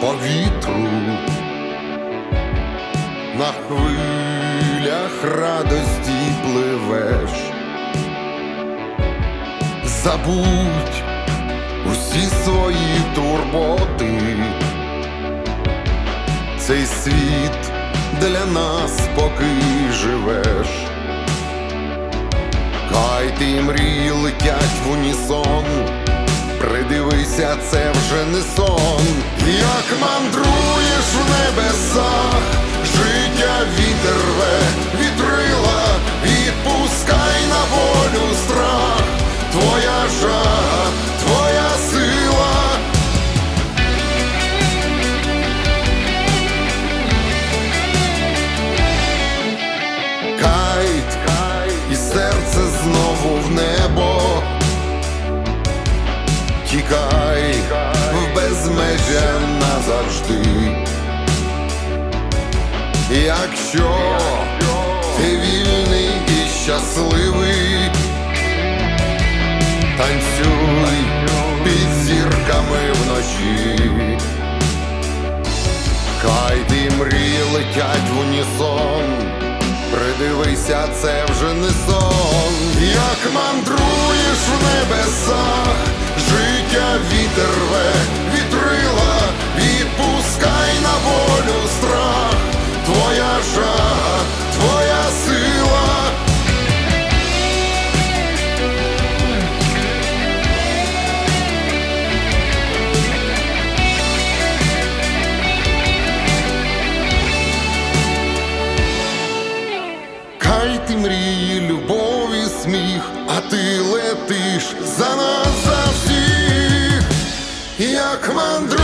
по вітру, на хвилях радості пливеш, забудь усі свої турботи, цей світ для нас поки живеш. Хай ти мрії летять в унісон, придивися, це вже не сон, як мандруєш в небесах, життя вітер рве, вітрила, відпускай на волю страх, твоя жага, твоя сила. Кайт, назавжди. Якщо ти вільний і щасливий, танцюй під зірками вночі. Хай ти мрії летять в унісон, придивися, це вже не сон, як мандруєш Ти мрії, і сміх, а ти летиш за нас за всіх, як небеса,